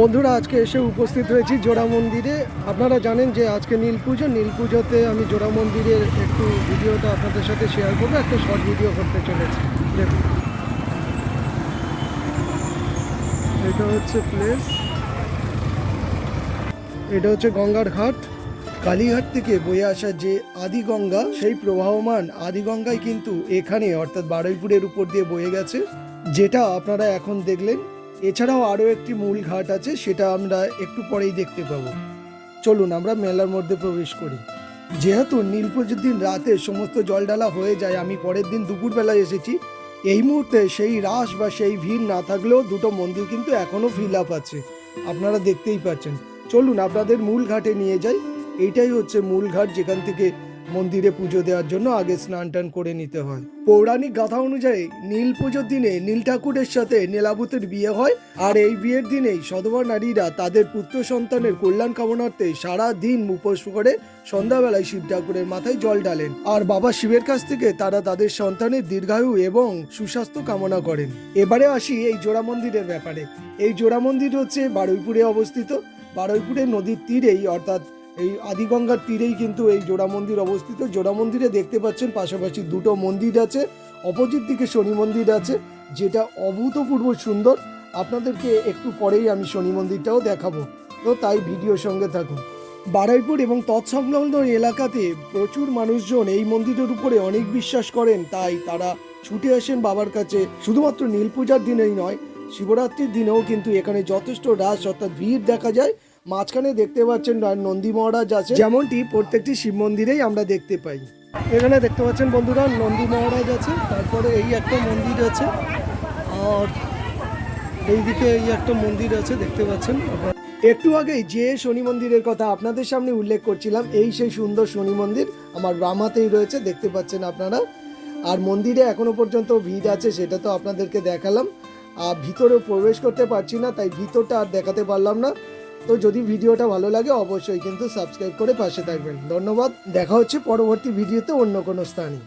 বন্ধুরা, আজকে এসে উপস্থিত হয়েছি জোড়া মন্দিরে। আপনারা জানেন যে আজকে নীল পুজো। নীল পুজোতে আমি জোড়া মন্দিরের একটু ভিডিওটা আপনাদের সাথে শেয়ার করব, একটা শর্ট ভিডিও করতে চলেছি। দেখুন। এটা হচ্ছে প্লেস এটা হচ্ছে গঙ্গার ঘাট। কালীঘাট থেকে বয়ে আসা যে আদি গঙ্গা সেই প্রবাহমান আদি গঙ্গাই কিন্তু এখানে, অর্থাৎ বারুইপুরের উপর দিয়ে বয়ে গেছে, যেটা আপনারা এখন দেখলেন। এছাড়াও আরও একটি মূল ঘাট আছে, সেটা আমরা একটু পরেই দেখতে পাবো। চলুন, আমরা মেলার মধ্যে প্রবেশ করি। যেহেতু নীল পুজোর দিন রাতে সমস্ত জলডালা হয়ে যায়, আমি পরের দিন দুপুরবেলায় এসেছি। এই মুহূর্তে সেই রাস বা সেই ভিড় না থাকলেও দুটো মন্দির কিন্তু এখনও ফিল আপ আছে। আপনারা দেখতেই পাচ্ছেন। চলুন, আপনাদের মূল ঘাটে নিয়ে যাই। এইটাই হচ্ছে মূল ঘাট যেখান থেকে মন্দিরে পুজো দেওয়ার জন্য আগে স্নান টান করে নিতে হয়। পৌরাণিক গাথা অনুযায়ী নীল পুজোর দিনে নীল ঠাকুরের সাথে নীলাবতের বিয়ে হয় আর এই বিয়ের দিনেই সধবা নারীরা তাদের পুত্র সন্তানের কল্যাণ কামনার্থে সারা দিন উপোস করে সন্ধ্যাবেলায় শিব ঠাকুরের মাথায় জল ঢালেন আর বাবা শিবের কাছ থেকে তারা তাদের সন্তানের দীর্ঘায়ু এবং সুস্বাস্থ্য কামনা করেন। এবারে আসি এই জোড়া মন্দিরের ব্যাপারে। এই জোড়া মন্দির হচ্ছে বারুইপুরে অবস্থিত। বারুইপুরে নদীর তীরেই অর্থাৎ এই আদিগঙ্গার তীরেই কিন্তু এই জোড়া মন্দির অবস্থিত। জোড়া মন্দিরে দেখতে পাচ্ছেন পাশাপাশি দুটো মন্দির আছে, অপোজিট দিকে শনি মন্দির আছে, যেটা অভূতপূর্ব সুন্দর। আপনাদেরকে একটু পরেই আমি শনি মন্দিরটাও দেখাবো। তো তাই ভিডিওর সঙ্গে থাকুন। বারাইপুর এবং তৎসংলগ্ন এলাকাতে প্রচুর মানুষজন এই মন্দিরের উপরে অনেক বিশ্বাস করেন, তাই তারা ছুটে আসেন বাবার কাছে। শুধুমাত্র নীল পূজার দিনেই নয়, শিবরাত্রির দিনেও কিন্তু এখানে যথেষ্ট রাস অর্থাৎ ভিড় দেখা যায়। মাঝখানে দেখতে পাচ্ছেন নন্দী মহারাজ আছে যেমনটি প্রত্যেকটি শিব মন্দিরেই আমরা দেখতে পাই। এখানে দেখতে পাচ্ছেন বন্ধুরা, নন্দী মহারাজ আছে তারপরে এই একটা মন্দির আছে। আর এইদিকে এই একটা মন্দির আছে, দেখতে পাচ্ছেন। একটু আগে যে শনি মন্দিরের কথা আপনাদের সামনে উল্লেখ করছিলাম, এই সেই সুন্দর শনি মন্দির আমার রামাতেই রয়েছে, দেখতে পাচ্ছেন আপনারা। আর মন্দিরে এখনও পর্যন্ত ভিড় আছে, সেটা তো আপনাদেরকে দেখালাম। আর ভিতরেও প্রবেশ করতে পারছি না, তাই ভিতরটা আর দেখাতে পারলাম না। তো যদি ভিডিওটা ভালো লাগে, অবশ্যই কিন্তু সাবস্ক্রাইব করে পাশে থাকবেন। ধন্যবাদ, দেখা হচ্ছে পরবর্তী ভিডিওতে অন্য কোনো স্থানে।